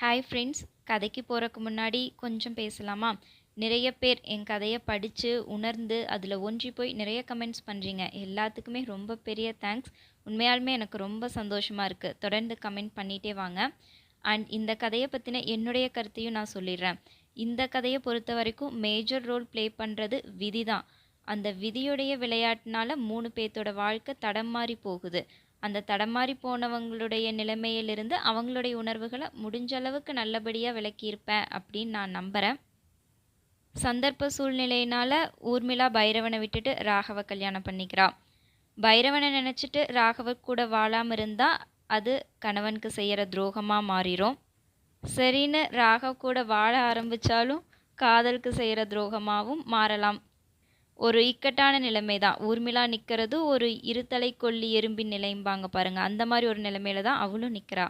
Hi friends கதைக்கு போகிறக்கு முன்னாடி கொஞ்சம் பேசலாமா? நிறைய பேர் என் கதையை படித்து உணர்ந்து அதில் ஒன்றி போய் நிறைய கமெண்ட்ஸ் பண்ணுறீங்க எல்லாத்துக்குமே ரொம்ப பெரிய தேங்க்ஸ் உண்மையாலுமே எனக்கு ரொம்ப சந்தோஷமாக இருக்குது தொடர்ந்து கமெண்ட் பண்ணிகிட்டே வாங்க. அண்ட் இந்த கதையை பற்றின என்னுடைய கருத்தையும் நான் சொல்லிடுறேன். இந்த கதையை பொறுத்த வரைக்கும் மேஜர் ரோல் ப்ளே பண்ணுறது விதி தான். அந்த விதியுடைய விளையாட்டுனால மூணு பேர்த்தோட வாழ்க்கை தடம் மாறி போகுது. அந்த தடமாறி போனவங்களுடைய நிலைமையிலிருந்து அவங்களுடைய உணர்வுகளை முடிஞ்ச அளவுக்கு நல்லபடியாக விளக்கியிருப்பேன் அப்படின்னு நான் நம்புகிறேன் சந்தர்ப்ப சூழ்நிலையினால் ஊர்மிளா பைரவனை விட்டுட்டு ராகவ கல்யாணம் பண்ணிக்கிறான் பைரவனை நினச்சிட்டு ராகவ கூட வாழாமல் இருந்தால் அது கணவனுக்கு செய்கிற துரோகமாக மாறிடும் சரின்னு ராகவ் கூட வாழ ஆரம்பித்தாலும் காதலுக்கு செய்கிற துரோகமாகவும் மாறலாம். ஒரு இக்கட்டான நிலைமை தான் ஊர்மிளா நிற்கிறது ஒரு இருத்தலை கொல்லி எறும்பின் நிலைம்பாங்க பாருங்க. அந்த மாதிரி ஒரு நிலைமையில தான் அவளும் நிற்கிறா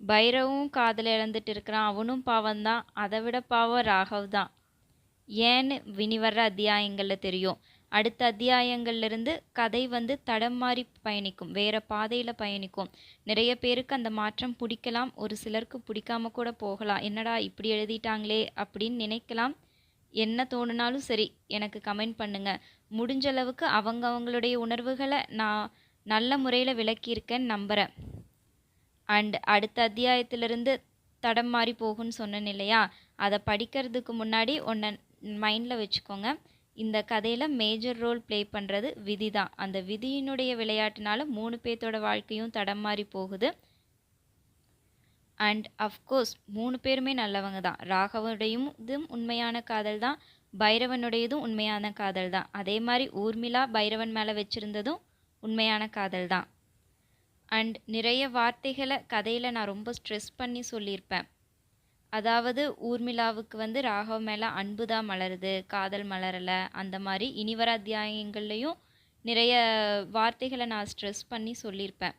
பைரவும் காதில் இழந்துட்டு இருக்கிறான். அவனும் பாவம் தான். அதை விட பாவம் ராகவ் தான். ஏன்னு வினி வர்ற அத்தியாயங்களில் தெரியும். அடுத்த அத்தியாயங்கள்லேருந்து கதை வந்து தடம் மாறி பயணிக்கும். வேற பாதையில் பயணிக்கும். நிறைய பேருக்கு அந்த மாற்றம் பிடிக்கலாம். ஒரு சிலருக்கு பிடிக்காம கூட போகலாம். என்னடா இப்படி எழுதிட்டாங்களே அப்படின்னு நினைக்கலாம். என்ன தோணுனாலும் சரி எனக்கு கமெண்ட் பண்ணுங்க. முடிஞ்ச அளவுக்கு அவங்க அவங்களுடைய உணர்வுகளை நான் நல்ல முறையில் விளக்கியிருக்கேன்னு நம்புகிறேன் அண்ட் அடுத்த அத்தியாயத்திலிருந்து தடம் மாறி போகும்னு சொன்னேன் இல்லையா? அதை படிக்கிறதுக்கு முன்னாடி ஒன்றை மைண்டில் வச்சுக்கோங்க. இந்த கதையில் மேஜர் ரோல் ப்ளே பண்ணுறது விதி தான். அந்த விதியினுடைய விளையாட்டினால மூணு பேர்த்தோட வாழ்க்கையும் தடம் மாறி போகுது. அண்ட் அஃப்கோர்ஸ் மூணு பேருமே நல்லவங்க தான் ராகவனுடையும் இதுவும் உண்மையான காதல் தான் பைரவனுடையதும் உண்மையான காதல் தான் அதே மாதிரி ஊர்மிளா பைரவன் மேலே வச்சுருந்ததும் உண்மையான காதல் தான் அண்ட் நிறைய வார்த்தைகளை கதையில் நான் ரொம்ப ஸ்ட்ரெஸ் பண்ணி சொல்லியிருப்பேன். அதாவது ஊர்மிளாவுக்கு வந்து ராகவ் மேலே அன்பு தான் மலருது காதல் மலரலை அந்த மாதிரி இனிவர அத்தியாயங்கள்லேயும் நிறைய வார்த்தைகளை நான் ஸ்ட்ரெஸ் பண்ணி சொல்லியிருப்பேன்.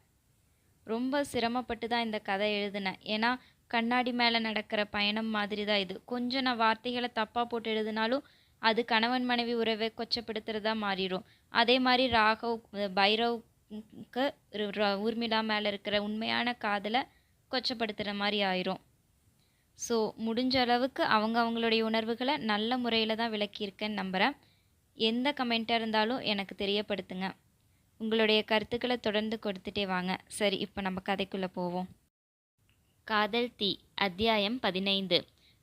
ரொம்ப சிரமப்பட்டு தான் இந்த கதை எழுதினேன். ஏன்னா கண்ணாடி மேலே நடக்கிற பயணம் மாதிரி தான் இது. கொஞ்சம் நான் வார்த்தைகளை தப்பாக போட்டு எழுதினாலும் அது கணவன் மனைவி உறவை கொச்சப்படுத்துறதா மாறிடும் அதே மாதிரி ராகவ் பைரவ்க்கு ஊர்மிளா மேலே இருக்கிற உண்மையான காதலை கொச்சப்படுத்துகிற மாதிரி ஆயிரும். ஸோ முடிஞ்ச அளவுக்கு அவங்க அவங்களுடைய உணர்வுகளை நல்ல முறையில் தான் விளக்கியிருக்கேன்னு நம்புகிறேன் எந்த கமெண்ட்டாக இருந்தாலும் எனக்கு தெரியப்படுத்துங்க. உங்களுடைய கருத்துக்களை தொடர்ந்து கொடுத்துட்டே வாங்க. சரி இப்போ நம்ம கதைக்குள்ளே போவோம். காதல் தீ அத்தியாயம் பதினைந்து.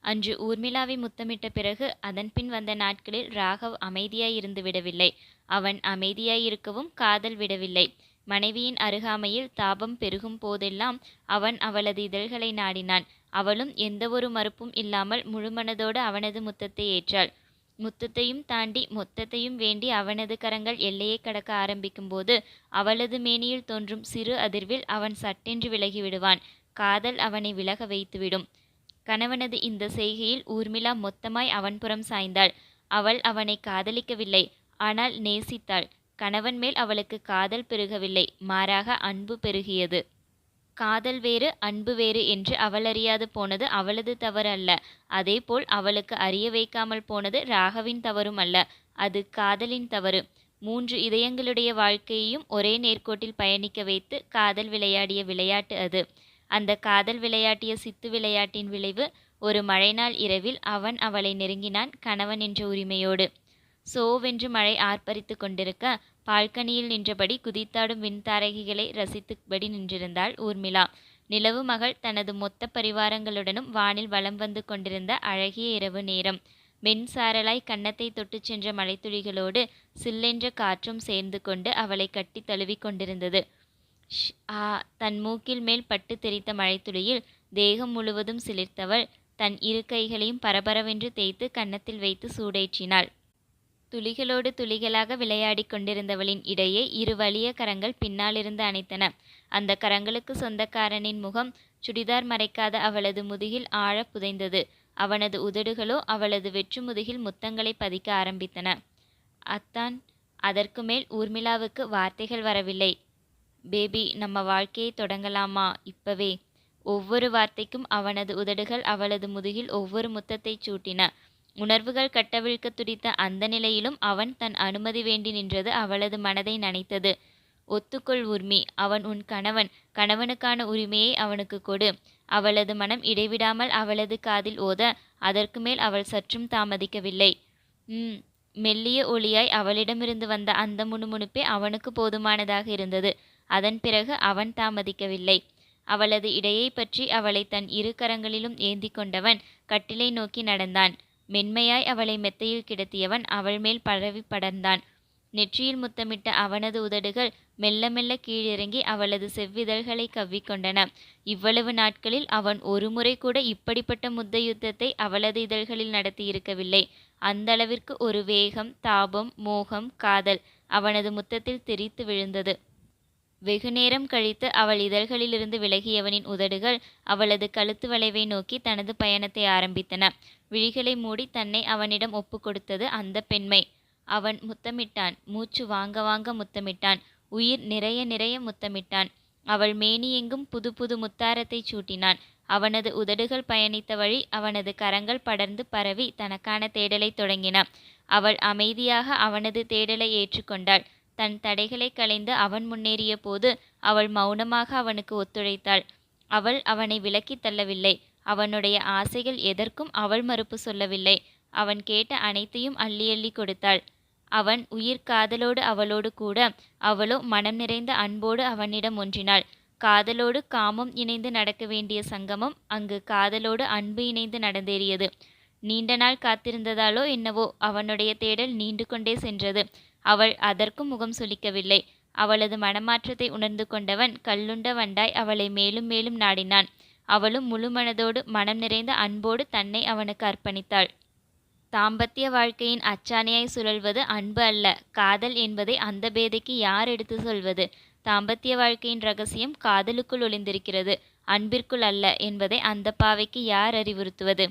அன்று ஊர்மிளாவை முத்தமிட்ட பிறகு அதன் பின் வந்த நாட்களில் ராகவ் அமைதியாய் இருந்து விடவில்லை. அவன் அமைதியாய் இருக்கவும் காதல் விடவில்லை. மனைவியின் அருகாமையில் தாபம் பெருகும் போதெல்லாம் அவன் அவளது இதழ்களை நாடினான். அவளும் எந்தவொரு மறுப்பும் இல்லாமல் முழுமனதோடு அவனது முத்தத்தை ஏற்றாள். முத்தத்தையும் தாண்டி மொத்தத்தையும் வேண்டி அவனது கரங்கள் எல்லையை கடக்க ஆரம்பிக்கும்போது அவளது மேனியில் தோன்றும் சிறு அதிர்வில் அவன் சட்டென்று விலகி விடுவான் காதல் அவனை விலக வைத்துவிடும். கணவனது இந்த செய்கையில் ஊர்மிளா மொத்தமாய் அவன்புறம் சாய்ந்தாள். அவள் அவனை காதலிக்கவில்லை. ஆனால் நேசித்தாள். கணவன் மேல் அவளுக்கு காதல் பெருகவில்லை. மாறாக அன்பு பெருகியது. காதல் வேறு அன்பு வேறு என்று அவளறியாது போனது அவளது தவறு அல்ல அதேபோல் அவளுக்கு அறிய வைக்காமல் போனது ராகவின் தவறும் அல்ல அது காதலின் தவறு. மூன்று இதயங்களுடைய வாழ்க்கையையும் ஒரே நேர்கோட்டில் பயணிக்க வைத்து காதல் விளையாடிய விளையாட்டு அது. அந்த காதல் விளையாட்டிய சித்து விளையாட்டின் விளைவு ஒரு மழைநாள் இரவில் அவன் அவளை நெருங்கினான் கணவன் என்ற உரிமையோடு. சோவென்று மழை ஆர்ப்பரித்து கொண்டிருக்க பால்கனியில் நின்றபடி குதித்தாடும் விண்தாரகிகளை ரசித்துபடி நின்றிருந்தாள் ஊர்மிளா. நிலவு மகள் தனது மொத்த பரிவாரங்களுடனும் வானில் வலம் வந்து கொண்டிருந்த அழகிய இரவு நேரம். மென்சாரலாய் கன்னத்தை தொட்டுச் சென்ற மலைத்துளிகளோடு சில்லென்ற காற்றும் சேர்ந்து கொண்டு அவளை கட்டி தழுவி கொண்டிருந்தது. ஆ தன் மூக்கில் மேல் பட்டு தெரித்த மழைத்துளியில் தேகம் முழுவதும் சிலிர்த்தவள் தன் இரு கைகளையும் பரபரவென்று தேய்த்து கன்னத்தில் வைத்து சூடேற்றினாள். துளிகளோடு துளிகளாக விளையாடி கொண்டிருந்தவளின் இடையே இரு வலிய கரங்கள் பின்னாலிருந்து அணைத்தன. அந்த கரங்களுக்கு சொந்தக்காரனின் முகம் சுடிதார் மறைக்காத அவளது முதுகில் ஆழ புதைந்தது. அவனது உதடுகளோ அவளது வெற்று முதுகில் முத்தங்களை பதிக்க ஆரம்பித்தன. அத்தான் அதற்கு மேல் ஊர்மிளாவுக்கு வார்த்தைகள் வரவில்லை. பேபி நம்ம வாழ்க்கையை தொடங்கலாமா? இப்பவே. ஒவ்வொரு வார்த்தைக்கும் அவனது உதடுகள் அவளது முதுகில் ஒவ்வொரு முத்தத்தை சூட்டின. உணர்வுகள் கட்டவிழ்க்க துடித்த அந்த நிலையிலும் அவன் தன் அனுமதி வேண்டி நின்றது அவளது மனதை நனைத்தது. ஒத்துக்கொள் உர்மி அவன் உன் கணவன். கணவனுக்கான உரிமையை அவனுக்கு கொடு. அவளது மனம் இடைவிடாமல் அவளது காதில் ஓத அதற்கு மேல் அவள் சற்றும் தாமதிக்கவில்லை. ம் மெல்லிய ஒளியாய் அவளிடமிருந்து வந்த அந்த முணுமுணுப்பே அவனுக்கு போதுமானதாக இருந்தது. அதன் பிறகு அவன் தாமதிக்கவில்லை. அவளது இடையை பற்றி அவளை தன் இரு கரங்களிலும் ஏந்தி கொண்டவன் கட்டிலை நோக்கி நடந்தான். மென்மையாய் அவளை மெத்தையில் கிடத்தியவன் அவள் மேல் பரவி படர்ந்தான். நெற்றியில் முத்தமிட்ட அவனது உதடுகள் மெல்ல மெல்ல கீழிறங்கி அவளது செவ்விதழ்களை கவ்விக்கொண்டன. இவ்வளவு நாட்களில் அவன் ஒருமுறை கூட இப்படிப்பட்ட முத்த யுத்தத்தை அவளது இதழ்களில் நடத்தியிருக்கவில்லை. அந்த அளவிற்கு ஒரு வேகம் தாபம் மோகம் காதல் அவனது முத்தத்தில் தெரித்து விழுந்தது. வெகுநேரம் கழித்து அவள் இதழ்களிலிருந்து விலகியவனின் உதடுகள் அவளது கழுத்து வளைவை நோக்கி தனது பயணத்தை ஆரம்பித்தன. விழிகளை மூடி தன்னை அவனிடம் ஒப்பு கொடுத்தது அந்த பெண்மை. அவன் முத்தமிட்டான். மூச்சு வாங்க வாங்க முத்தமிட்டான். உயிர் நிறைய நிறைய முத்தமிட்டான். அவள் மேனியெங்கும் புது புது முத்தாரத்தை சூட்டினான். அவனது உதடுகள் பயணித்த வழி அவனது கரங்கள் படர்ந்து பரவி தனக்கான தேடலை தொடங்கின. அவள் அமைதியாக அவனது தேடலை ஏற்றுக்கொண்டாள். தன் தடைகளை களைந்து அவன் முன்னேறிய போது அவள் மௌனமாக அவனுக்கு ஒத்துழைத்தாள். அவள் அவனை விலக்கி தள்ளவில்லை. அவனுடைய ஆசைகள் எதற்கும் அவள் மறுப்பு சொல்லவில்லை. அவன் கேட்ட அனைத்தையும் அள்ளி அள்ளி கொடுத்தாள். அவன் உயிர் காதலோடு அவளோடு கூட அவளோ மனம் நிறைந்த அன்போடு அவனிடம் ஒன்றினாள். காதலோடு காமம் இணைந்து நடக்க வேண்டிய சங்கமம் அங்கு காதலோடு அன்பு இணைந்து நடந்தேறியது. நீண்ட நாள் காத்திருந்ததாலோ என்னவோ அவனுடைய தேடல் நீண்டு கொண்டே சென்றது. அவள் அதற்கும் முகம் சுளிக்கவில்லை. அவளது மனமாற்றத்தை உணர்ந்து கொண்டவன் கல்லுண்ட வண்டாய் அவளை மேலும் மேலும் நாடினான். அவளும் முழு மனதோடு மனம் நிறைந்த அன்போடு தன்னை அவனுக்கு அர்ப்பணித்தாள். தாம்பத்திய வாழ்க்கையின் அச்சாணையாய் சுழல்வது அன்பு அல்ல காதல் என்பதை அந்த பேதைக்கு யார் எடுத்து சொல்வது? தாம்பத்திய வாழ்க்கையின் ரகசியம் காதலுக்குள் ஒளிந்திருக்கிறது அன்பிற்குள் அல்ல என்பதை அந்த பாவைக்கு யார் அறிவுறுத்துவது?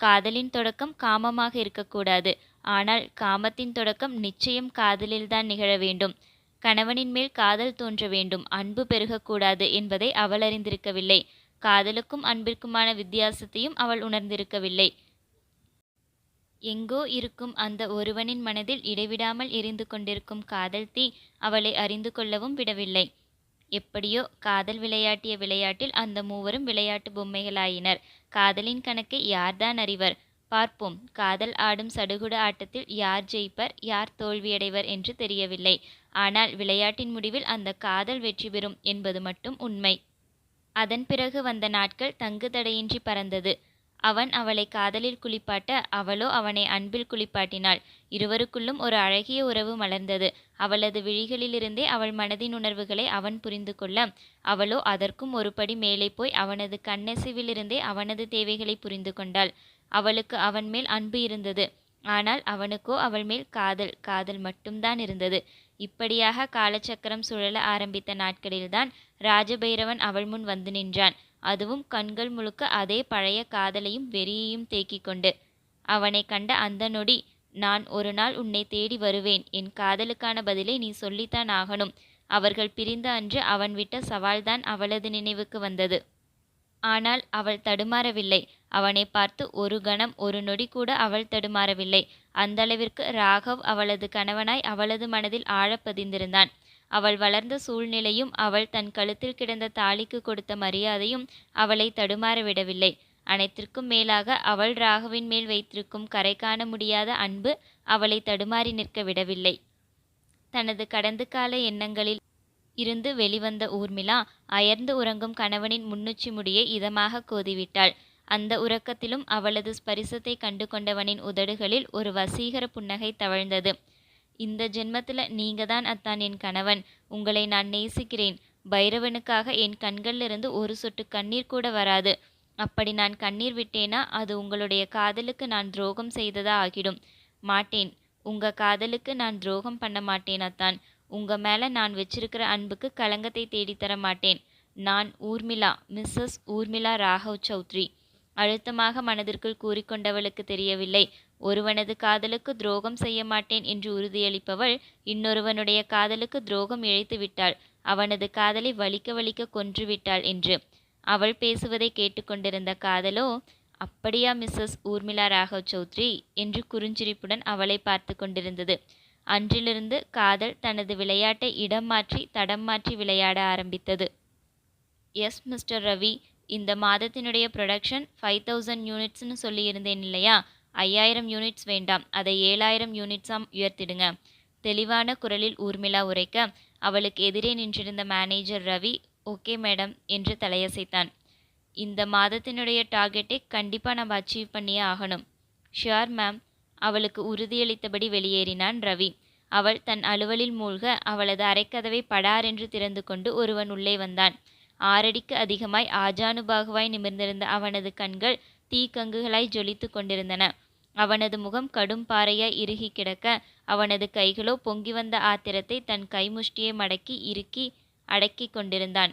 காதலின் தொடக்கம் காமமாக இருக்கக்கூடாது ஆனால் காமத்தின் தொடக்கம் நிச்சயம் காதலில்தான் நிகழ வேண்டும். கணவனின் மேல் காதல் தோன்ற வேண்டும். அன்பு பெருகக்கூடாது என்பதை அவள் அறிந்திருக்கவில்லை. காதலுக்கும் அன்பிற்குமான வித்தியாசத்தையும் அவள் உணர்ந்திருக்கவில்லை. எங்கோ இருக்கும் அந்த ஒருவனின் மனதில் இடைவிடாமல் எரிந்து கொண்டிருக்கும் காதல் தீ அவளை அறிந்து கொள்ளவும் விடவில்லை. எப்படியோ காதல் விளையாட்டிய விளையாட்டில் அந்த மூவரும் விளையாட்டு பொம்மைகளாயினர். காதலின் கணக்கை யார்தான் அறிவர்? பார்ப்போம். காதல் ஆடும் சடுகுடு ஆட்டத்தில் யார் ஜெயிப்பர் யார் தோல்வியடைவர் என்று தெரியவில்லை. ஆனால் விளையாட்டின் முடிவில் அந்த காதல் வெற்றி பெறும் என்பது மட்டும் உண்மை. அதன் பிறகு வந்த நாட்கள் தங்கு தடையின்றி பறந்தது. அவன் அவளை காதலில் குளிப்பாட்ட அவளோ அவனை அன்பில் குளிப்பாட்டினாள். இருவருக்குள்ளும் ஒரு அழகிய உறவு மலர்ந்தது. அவளது விழிகளிலிருந்தே அவள் மனதின் உணர்வுகளை அவன் புரிந்து கொள்ள அவளோ அதற்கும் ஒருபடி மேலே போய் அவனது கண்ணெசிவிலிருந்தே அவனது தேவைகளை புரிந்து கொண்டாள். அவளுக்கு அவன் மேல் அன்பு இருந்தது. ஆனால் அவனுக்கோ அவள் மேல் காதல் காதல் மட்டும்தான் இருந்தது. இப்படியாக காலச்சக்கரம் சுழல ஆரம்பித்த நாட்களில்தான் ராஜபைரவன் அவள் முன் வந்து நின்றான். அதுவும் கண்கள் முழுக்க அதே பழைய காதலையும் வெறியையும் தேக்கிக் கொண்டு. அவனை கண்ட அந்த நொடி நான் ஒரு நாள் உன்னை தேடி வருவேன். என் காதலுக்கான பதிலை நீ சொல்லித்தான் ஆகணும். அவர்கள் பிரிந்த அன்று அவன் விட்ட சவால்தான் அவளது நினைவுக்கு வந்தது. ஆனால் அவள் தடுமாறவில்லை. அவனை பார்த்து ஒரு கணம் ஒரு நொடி கூட அவள் தடுமாறவில்லை. அந்தளவிற்கு ராகவ் அவளது கணவனாய் அவளது மனதில் ஆழப்பதிந்திருந்தான் அவள் வளர்ந்த சூழ்நிலையும் அவள் தன் கழுத்தில் கிடந்த தாலிக்கு கொடுத்த மரியாதையும் அவளை தடுமாற விடவில்லை. அனைத்திற்கும் மேலாக அவள் ராகவின் மேல் வைத்திருக்கும் கரை காண முடியாத அன்பு அவளை தடுமாறி நிற்க விடவில்லை. தனது கடந்த கால எண்ணங்களில் இருந்து வெளிவந்த ஊர்மிளா அயர்ந்து உறங்கும் கணவனின் முன்னுச்சி முடியை இதமாக கோதிவிட்டாள். அந்த உறக்கத்திலும் அவளது ஸ்பரிசத்தை கண்டு கொண்டவனின் உதடுகளில் ஒரு வசீகர புன்னகை தவழ்ந்தது. இந்த ஜென்மத்தில் நீங்க தான் அத்தான் என் கணவன். உங்களை நான் நேசிக்கிறேன். பைரவனுக்காக என் கண்களிலிருந்து ஒரு சொட்டு கண்ணீர் கூட வராது. அப்படி நான் கண்ணீர் விட்டேனா அது உங்களுடைய காதலுக்கு நான் துரோகம் செய்ததா ஆகிடும். மாட்டேன். உங்க காதலுக்கு நான் துரோகம் பண்ண மாட்டேன் அத்தான். உங்க மேல நான் வச்சிருக்கிற அன்புக்கு களங்கத்தை தேடித்தர மாட்டேன். நான் ஊர்மிளா மிஸ்ஸஸ் ஊர்மிளா ராகவ் சௌத்ரி. அழுத்தமாக மனதிற்குள் கூறிக்கொண்டவளுக்கு தெரியவில்லை. ஒருவனது காதலுக்கு துரோகம் செய்ய மாட்டேன் என்று உறுதியளிப்பவள் இன்னொருவனுடைய காதலுக்கு துரோகம் இழைத்து விட்டாள். அவனது காதலை வலிக்க வலிக்க கொன்று விட்டாள் என்று. அவள் பேசுவதை கேட்டுக்கொண்டிருந்த காதலோ அப்படியா மிஸ்ஸஸ் ஊர்மிளா ராகவ் சௌத்ரி? என்று குறுஞ்சிரிப்புடன் அவளை பார்த்து கொண்டிருந்தது. அன்றிலிருந்து காதல் தனது விளையாட்டை இடம் மாற்றி தடம் மாற்றி விளையாட ஆரம்பித்தது. எஸ் மிஸ்டர் ரவி இந்த மாதத்தினுடைய ப்ரொடக்ஷன் ஃபைவ் தௌசண்ட் யூனிட்ஸ்னு சொல்லியிருந்தேன் இல்லையா? ஐயாயிரம் யூனிட்ஸ் வேண்டாம். அதை ஏழாயிரம் யூனிட்ஸாம் உயர்த்திடுங்க. தெளிவான குரலில் ஊர்மிளா உரைக்க அவளுக்கு எதிரே நின்றிருந்த மேனேஜர் ரவி ஓகே மேடம் என்று தலையசைத்தான். இந்த மாதத்தினுடைய டார்கெட்டை கண்டிப்பாக நம்ம அச்சீவ் பண்ணியே ஆகணும். ஷியோர் மேம் அவளுக்கு உறுதியளித்தபடி வெளியேறினான் ரவி. அவள் தன் அலுவலில் மூழ்க அவளது அரைக்கதவை படார் என்று திறந்து கொண்டு ஒருவன் உள்ளே வந்தான். ஆறடிக்கு அதிகமாய் ஆஜானுபாகுவாய் நிமிர்ந்திருந்த அவனது கண்கள் தீக்கங்குகளாய் ஜொலித்து கொண்டிருந்தன. அவனது முகம் கடும் பாறையாய் இறுகி கிடக்க அவனது கைகளோ பொங்கி வந்த ஆத்திரத்தை தன் கைமுஷ்டியை மடக்கி இறுக்கி அடக்கி கொண்டிருந்தான்.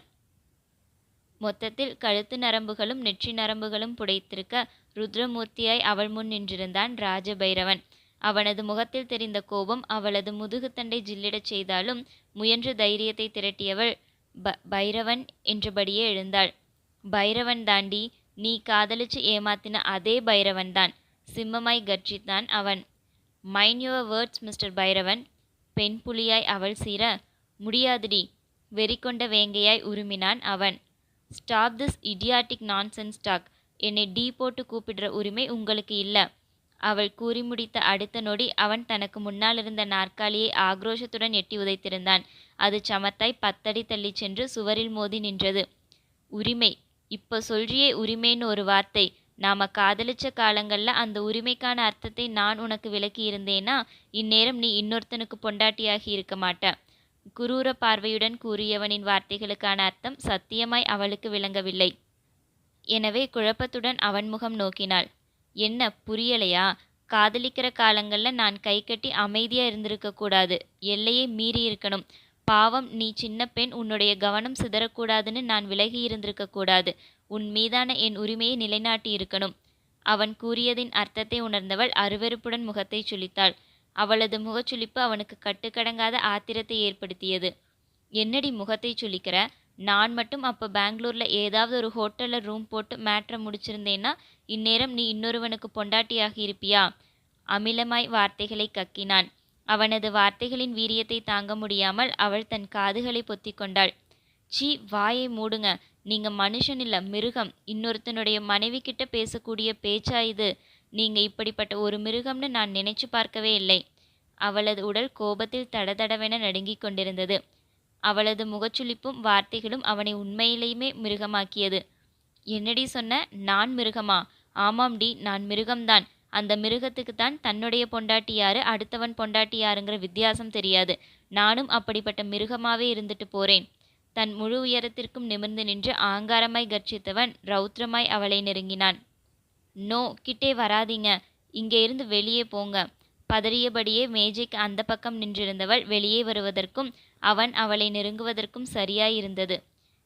மொத்தத்தில் கழுத்து நரம்புகளும் நெற்றி நரம்புகளும் புடைத்திருக்க ருத்ரமூர்த்தியாய் அவள் முன் நின்றிருந்தான் ராஜபைரவன். அவனது முகத்தில் தெரிந்த கோபம் அவளது முதுகுத்தண்டை ஜில்லிடச் செய்தாலும் முயன்ற தைரியத்தை திரட்டியவள் ப பைரவன் என்றபடியே எழுந்தாள். பைரவன் தாண்டி நீ காதலிச்சு ஏமாத்தின அதே பைரவன் தான். சிம்மமாய் கர்ஜித்தான் அவன். Mind your words mister Bhairavan. பெண் புலியாய் அவள் சீர முடியாதுடி. வெறிக்கொண்ட வேங்கையாய் உருமினான் அவன். Stop this idiotic nonsense talk என்னை டீ போட்டு கூப்பிடுற உரிமை உங்களுக்கு இல்லை. அவள் கூறி முடித்த அடுத்த நொடி அவன் தனக்கு முன்னால் இருந்த நாற்காலியை ஆக்ரோஷத்துடன் எட்டி உதைத்திருந்தான். அது சமத்தாய் பத்தடி தள்ளி சென்று சுவரில் மோதி நின்றது. உரிமை. இப்போ சொல்றியே உரிமைன்னு ஒரு வார்த்தை. நாம காதலிச்ச காலங்கள்ல அந்த உரிமைக்கான அர்த்தத்தை நான் உனக்கு விளக்கி இருந்தேனா இந்நேரம் நீ இன்னொருத்தனுக்கு பொண்டாட்டியாகி இருக்க மாட்ட. குரூர பார்வையுடன் கூறியவனின் வார்த்தைகளுக்கான அர்த்தம் சத்தியமாய் அவளுக்கு விளங்கவில்லை. எனவே குழப்பத்துடன் அவன் முகம் நோக்கினாள். என்ன புரியலையா? காதலிக்கிற காலங்களில் நான் கை கட்டி அமைதியா இருந்திருக்க கூடாது. எல்லையை மீறி இருக்கணும். பாவம் நீ சின்ன பெண் உன்னுடைய கவனம் சிதறக்கூடாதுன்னு நான் விலகி இருந்திருக்க கூடாது. உன் மீதான என் உரிமையை நிலைநாட்டி இருக்கணும். அவன் கூறியதின் அர்த்தத்தை உணர்ந்தவள் அருவருப்புடன் முகத்தை சுழித்தாள். அவளது முகச்சுளிப்பு அவனுக்கு கட்டுக்கடங்காத ஆத்திரத்தை ஏற்படுத்தியது. என்னடி முகத்தை சுளிக்கிற நான் மட்டும் அப்போ பெங்களூர்ல ஏதாவது ஒரு ஹோட்டல்ல ரூம் போட்டு மேட்ரை முடிச்சிருந்தேன்னா இந்நேரம் நீ இன்னொருவனுக்கு பொண்டாட்டியாகி இருப்பியா? அமிலமாய் வார்த்தைகளை கக்கினான். அவனது வார்த்தைகளின் வீரியத்தை தாங்க முடியாமல் அவள் தன் காதுகளை பொத்தி கொண்டாள். சீ வாயை மூடுங்க. நீங்க மனுஷன் இல்ல மிருகம். இன்னொருத்தனுடைய மனைவி கிட்ட பேசக்கூடிய பேச்சா இது? நீங்க இப்படிப்பட்ட ஒரு மிருகம்னு நான் நினைச்சு பார்க்கவே இல்லை. அவளது உடல் கோபத்தில் தடதடவென நடுங்கிக் கொண்டிருந்தது. அவளது முகச்சுளிப்பும் வார்த்தைகளும் அவனை உண்மையிலேயுமே மிருகமாக்கியது. என்னடி சொன்ன? நான் மிருகமா? ஆமாம்டி நான் மிருகம்தான். அந்த மிருகத்துக்கு தான் தன்னுடைய பொண்டாட்டி யாரு அடுத்தவன் பொண்டாட்டி யாருங்கிற வித்தியாசம் தெரியாது. நானும் அப்படிப்பட்ட மிருகமாவே இருந்துட்டு போறேன். தன் முழு உயரத்திற்கும் நிமிர்ந்து நின்று ஆங்காரமாய் கர்ஜித்தவன் ரௌத்ரமாய் அவளை நெருங்கினான். நோ கிட்டே வராதீங்க. இங்கே இருந்து வெளியே போங்க. பதறியபடியே மேஜைக்கு அந்த பக்கம் நின்றிருந்தவள் வெளியே வருவதற்கும் அவன் அவளை நெருங்குவதற்கும் சரியாயிருந்தது.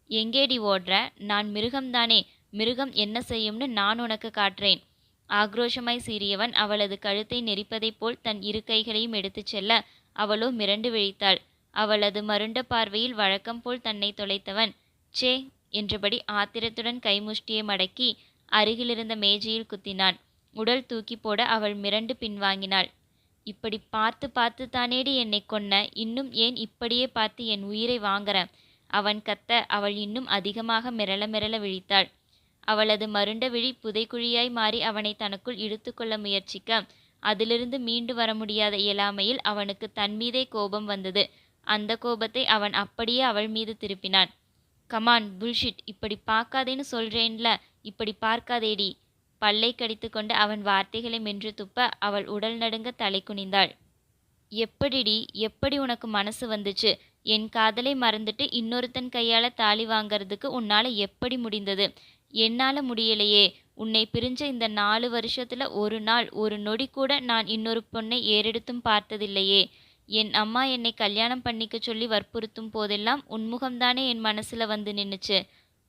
எங்கேடி ஓடுற? நான் மிருகம்தானே. மிருகம் என்ன செய்யும்னு நான் உனக்கு காட்டுறேன். ஆக்ரோஷமாய் சீறியவன் அவளது கழுத்தை நெரிப்பதைப் போல் தன் இரு கைகளையும் எடுத்துச் செல்ல அவளோ மிரண்டு விழித்தாள். அவளது மருண்ட பார்வையில் வழக்கம் போல் தன்னை தொலைத்தவன் சே என்றபடி ஆத்திரத்துடன் கைமுஷ்டியை மடக்கி அருகிலிருந்த மேஜையில் குத்தினான். உடல் தூக்கி போட அவள் மிரண்டு பின்வாங்கினாள் இப்படி பார்த்து பார்த்து தானேடி என்னை கொன்ன? இன்னும் ஏன் இப்படியே பார்த்து என் உயிரை வாங்குற அவன் கத்த அவள் இன்னும் அதிகமாக மிரள மிரள விழித்தாள். அவளது மருண்ட விழி புதைக்குழியாய் மாறி அவனை தனக்குள் இழுத்துக்கொள்ள முயற்சிக்க அதிலிருந்து மீண்டு வர முடியாத இயலாமையில் அவனுக்கு தன்மீதே கோபம் வந்தது. அந்த கோபத்தை அவன் அப்படியே அவள் மீது திருப்பினான். கமான் புல்ஷிட் இப்படி பார்க்காதேன்னு சொல்றேன்ல? இப்படி பார்க்காதேடி. பல்லை கடித்துக்கொண்டு அவன் வார்த்தைகளை மென்று துப்ப அவள் உடல் நடுங்க தலை குனிந்தாள். எப்படிடி எப்படி உனக்கு மனசு வந்துச்சு? என் காதலை மறந்துட்டு இன்னொருத்தன் கையால தாலி வாங்கறதுக்கு உன்னால எப்படி முடிந்தது? என்னால முடியலையே. உன்னை பிரிஞ்ச இந்த நாலு வருஷத்துல ஒரு நாள் ஒரு நொடி கூட நான் இன்னொரு பொண்ணை ஏறெடுத்தும் பார்த்ததில்லையே. என் அம்மா என்னை கல்யாணம் பண்ணிக்க சொல்லி வற்புறுத்தும் போதெல்லாம் உன்முகம்தானே என் மனசுல வந்து நின்னுச்சு.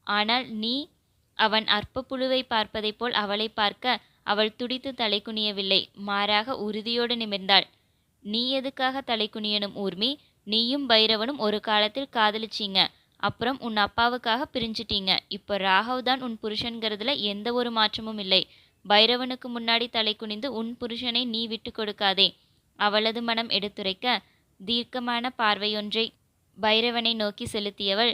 ஆனால் நீ அவன் அற்ப புழுவை பார்ப்பதைப் போல் அவளை பார்க்க அவள் துடித்து தலை குனியவில்லை. மாறாக உறுதியோடு நிமிர்ந்தாள். நீ எதுக்காக தலை குனியனும் ஊர்மி? நீயும் பைரவனும் ஒரு காலத்தில் காதலிச்சீங்க. அப்புறம் உன் அப்பாவுக்காக பிரிஞ்சிட்டீங்க. இப்போ ராகவ் தான் உன் புருஷன்கிறதுல எந்த ஒரு மாற்றமும் இல்லை. பைரவனுக்கு முன்னாடி தலை குனிந்து உன் புருஷனை நீ விட்டு கொடுக்காதே. அவளது மனம் எடுத்துரைக்க தீர்க்கமான பார்வையொன்றை பைரவனை நோக்கி செலுத்தியவள்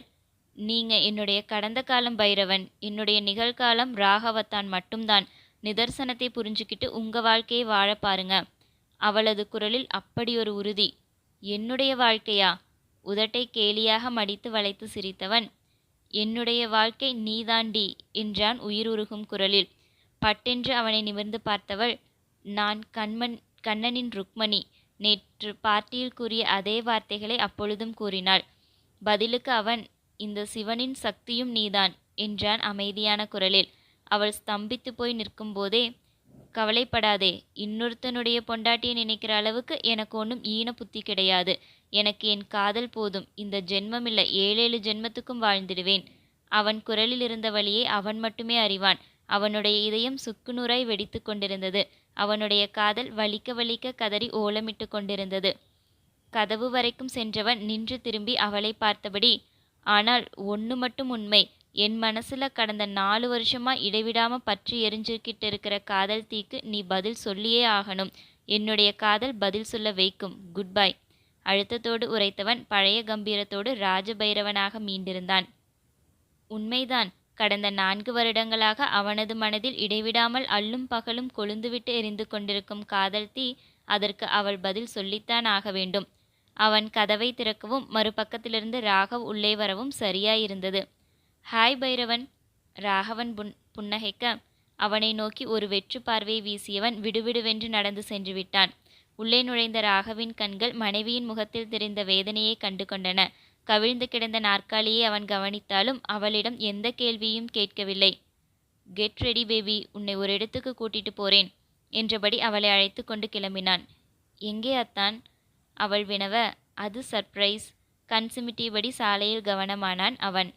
நீங்க என்னுடைய கடந்த காலம் பைரவன் என்னுடைய நிகழ்காலம் ராகவத்தான் மட்டும்தான். நிதர்சனத்தை புரிஞ்சுக்கிட்டு உங்க வாழ்க்கையை வாழ பாருங்க. அவளது குரலில் அப்படியொரு உறுதி. என்னுடைய வாழ்க்கையா? உதட்டை கேலியாக மடித்து வளைத்து சிரித்தவன். என்னுடைய வாழ்க்கை நீதாண்டி என்றான் உயிருருகும் குரலில். பட்டென்று அவனை நிமிர்ந்து பார்த்தவள் நான் கண்மன் கண்ணனின் ருக்மணி. நேற்று பார்ட்டியில் கூறிய அதே வார்த்தைகளை அப்பொழுதும் கூறினாள். பதிலுக்கு அவன் இந்த சிவனின் சக்தியும் நீதான் என்றான் அமைதியான குரலில். அவள் ஸ்தம்பித்து போய் நிற்கும்போதே கவலைப்படாதே இன்னொருத்தனுடைய பொண்டாட்டியை நினைக்கிற அளவுக்கு எனக்கு ஒன்றும் ஈன புத்தி கிடையாது. எனக்கு என் காதல் போதும் இந்த ஜென்மமில்ல ஏழேழு ஜென்மத்துக்கும் வாழ்ந்திடுவேன். அவன் குரலில் இருந்த வழியை அவன் மட்டுமே அறிவான். அவனுடைய இதயம் சுக்குநூறாய் வெடித்து கொண்டிருந்தது. அவனுடைய காதல் வலிக்க வலிக்க கதறி ஓலமிட்டு கொண்டிருந்தது. கதவு வரைக்கும் சென்றவன் நின்று திரும்பி அவளை பார்த்தபடி ஆனால் ஒன்று மட்டும் உண்மை. என் மனசுல கடந்த நாலு வருஷமா இடைவிடாம பற்றி எரிஞ்சுக்கிட்டு இருக்கிற காதல் தீக்கு நீ பதில் சொல்லியே ஆகணும். என்னுடைய காதல் பதில் சொல்ல வைக்கும். குட் பை அழுத்தத்தோடு உரைத்தவன் பழைய கம்பீரத்தோடு ராஜபைரவனாக மீண்டிருந்தான். உண்மைதான். கடந்த நான்கு வருடங்களாக அவனது மனதில் இடைவிடாமல் அல்லும் பகலும் கொழுந்துவிட்டு எரிந்து கொண்டிருக்கும் காதல் தீ அதற்கு அவள் பதில் சொல்லித்தான் ஆக வேண்டும். அவன் கதவை திறக்கவும் மறுபக்கத்திலிருந்து ராகவ் உள்ளே வரவும் சரியாயிருந்தது. ஹாய் பைரவன் ராகவன் புன் புன்னகைக்க. அவனை நோக்கி ஒரு வெற்று பார்வையை வீசியவன் விடுவிடுவென்று நடந்து சென்று விட்டான். உள்ளே நுழைந்த ராகவின் கண்கள் மனைவியின் முகத்தில் தெரிந்த வேதனையை கண்டு கொண்டன. கவிழ்ந்து கிடந்த நாற்காலியை அவன் கவனித்தாலும் அவளிடம் எந்த கேள்வியும் கேட்கவில்லை. கெட் ரெடி பேபி உன்னை ஒரு இடத்துக்கு கூட்டிட்டு போறேன் என்றபடி அவளை அழைத்து கொண்டு கிளம்பினான். எங்கே அத்தான்? அவள் வினவ அது சர்ப்ரைஸ் கண் சிமிட்டியபடி சாலையில் கவனமானான் அவன்.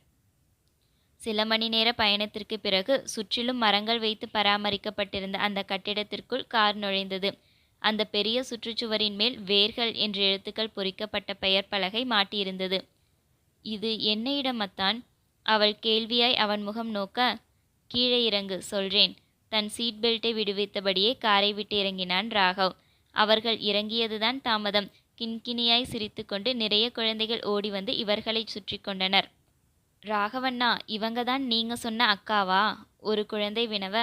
சில மணி நேர பயணத்திற்கு பிறகு சுற்றிலும் மரங்கள் வைத்து பராமரிக்கப்பட்டிருந்த அந்த கட்டிடத்திற்குள் கார் நுழைந்தது. அந்த பெரிய சுற்றுச்சுவரின் மேல் வேர்கள் என்ற எழுத்துக்கள் பொறிக்கப்பட்ட பெயர் பலகை மாட்டியிருந்தது. இது என்ன இடமத்தான் அவள் கேள்வியாய் அவன் முகம் நோக்க கீழே இறங்கு சொல்றேன். தன் சீட் பெல்ட்டை விடுவித்தபடியே காரை விட்டு இறங்கினான் ராகவ். அவர்கள் இறங்கியதுதான் தாமதம். கிண்கிணியாய் சிரித்துக்கொண்டு நிறைய குழந்தைகள் ஓடி வந்து இவர்களை சுற்றி கொண்டனர். ராகவண்ணா இவங்க தான் நீங்க சொன்ன அக்காவா? ஒரு குழந்தை வினவ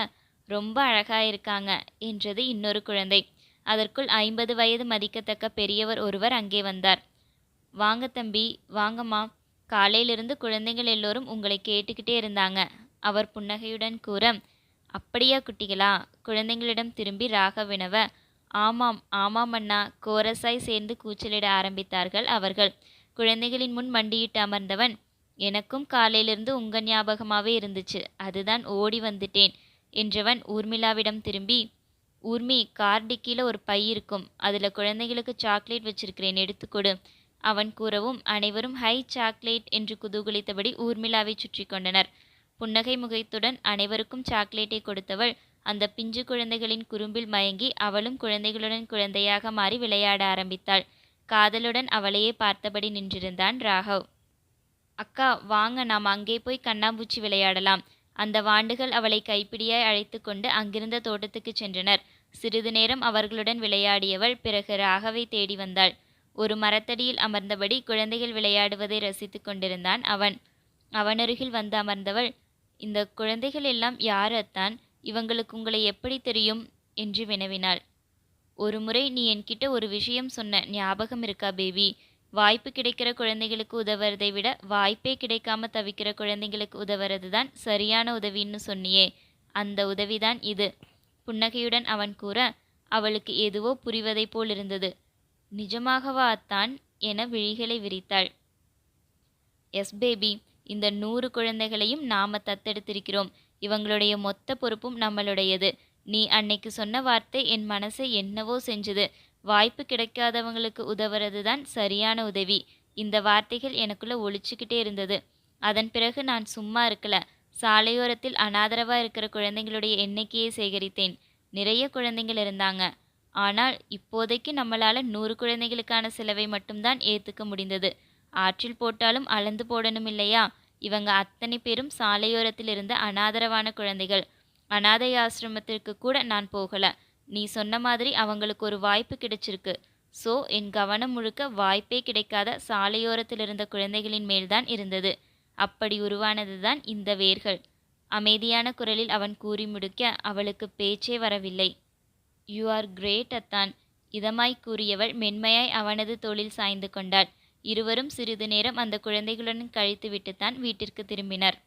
ரொம்ப அழகா இருக்காங்க என்றது இன்னொரு குழந்தை. அதற்குள் ஐம்பது வயது மதிக்கத்தக்க பெரியவர் ஒருவர் அங்கே வந்தார். வாங்க தம்பி வாங்கம்மா. காலையிலிருந்து குழந்தைகள் எல்லோரும் உங்களை கேட்டுக்கிட்டே இருந்தாங்க. அவர் புன்னகையுடன் கூற அப்படியா குட்டிகளா? குழந்தைங்களிடம் திரும்பி ராகவினவ ஆமாம் ஆமாம் அண்ணா. கோரஸாய் சேர்ந்து கூச்சலிட ஆரம்பித்தார்கள் அவர்கள். குழந்தைகளின் முன் மண்டியிட்டு அமர்ந்தவன் எனக்கும் காலையிலிருந்து உங்க ஞாபகமாகவே இருந்துச்சு. அதுதான் ஓடி வந்துட்டேன் என்றவன் ஊர்மிளாவிடம் திரும்பி ஊர்மி கார் டிக்கியில் ஒரு பை இருக்கும். அதில் குழந்தைகளுக்கு சாக்லேட் வச்சிருக்கிறேன். எடுத்துக்கொடு அவன் கூறவும் அனைவரும் ஹை சாக்லேட் என்று குதூகலித்தபடி ஊர்மிளாவை சுற்றி கொண்டனர். புன்னகை முகத்துடன் அனைவருக்கும் சாக்லேட்டை கொடுத்தவள் அந்த பிஞ்சு குழந்தைகளின் குறும்பில் மயங்கி அவளும் குழந்தைகளுடன் குழந்தையாக மாறி விளையாட ஆரம்பித்தாள். காதலுடன் அவளையே பார்த்தபடி நின்றிருந்தான் ராகவ். அக்கா வாங்க நாம் அங்கே போய் கண்ணாம்பூச்சி விளையாடலாம். அந்த வாண்டுகள் அவளை கைப்பிடியாய் அழைத்து கொண்டு அங்கிருந்த தோட்டத்துக்கு சென்றனர். சிறிது நேரம் அவர்களுடன் விளையாடியவள் பிறகு ராகவை தேடி வந்தாள். ஒரு மரத்தடியில் அமர்ந்தபடி குழந்தைகள் விளையாடுவதை ரசித்து கொண்டிருந்தான் அவன். அவனருகில் வந்து அமர்ந்தவள் இந்த குழந்தைகள் எல்லாம் யார் அத்தான்? இவங்களுக்கு உங்களை எப்படி தெரியும்? என்று வினவினாள். ஒரு முறை நீ என்கிட்ட ஒரு விஷயம் சொன்ன ஞாபகம் இருக்கா பேபி? வாய்ப்பு கிடைக்கிற குழந்தைகளுக்கு உதவுறதை விட வாய்ப்பே கிடைக்காம தவிக்கிற குழந்தைங்களுக்கு உதவுறது தான் சரியான உதவின்னு சொன்னியே. அந்த உதவிதான் இது. புன்னகையுடன் அவன் கூற அவளுக்கு எதுவோ புரிவதைப் போல் இருந்தது நிஜமாகவா அத்தான்? என விழிகளை விரித்தாள். S baby. இந்த நூறு குழந்தைகளையும் நாம தத்தெடுத்திருக்கிறோம். இவங்களுடைய மொத்த பொறுப்பும் நம்மளுடையது. நீ அன்னைக்கு சொன்ன வார்த்தை என் மனசை என்னவோ செஞ்சது. வாய்ப்பு கிடைக்காதவங்களுக்கு உதவுறது தான் சரியான உதவி. இந்த வார்த்தைகள் எனக்குள்ள ஒழிச்சுக்கிட்டே இருந்தது. அதன் பிறகு நான் சும்மா இருக்கல. சாலையோரத்தில் அனாதரவா இருக்கிற குழந்தைங்களுடைய எண்ணிக்கையை சேகரித்தேன். நிறைய குழந்தைகள் இருந்தாங்க. ஆனால் இப்போதைக்கு நம்மளால நூறு குழந்தைகளுக்கான செலவை மட்டும்தான் ஏத்துக்க முடிந்தது. ஆற்றில் போட்டாலும் அளந்து போடணும் இல்லையா? இவங்க அத்தனை பேரும் சாலையோரத்தில் இருந்த அனாதரவான குழந்தைகள். அனாதை ஆசிரமத்திற்கு கூட நான் போகல. நீ சொன்ன மாதிரி அவங்களுக்கு ஒரு வாய்ப்பு கிடைச்சிருக்கு. ஸோ என் கவனம் முழுக்க வாய்ப்பே கிடைக்காத சாலையோரத்தில் இருந்த குழந்தைகளின் மேல்தான் இருந்தது. அப்படி உருவானதுதான் இந்த வேர்கள். அமைதியான குரலில் அவன் கூறி முடிக்க அவளுக்கு பேச்சே வரவில்லை. யூ ஆர் கிரேட் அத்தான் இதமாய் கூறியவள் மென்மையாய் அவனது தோளில் சாய்ந்து கொண்டாள். இருவரும் சிறிது நேரம் அந்த குழந்தைகளுடன் கழித்துவிட்டுத்தான் வீட்டிற்கு திரும்பினர்.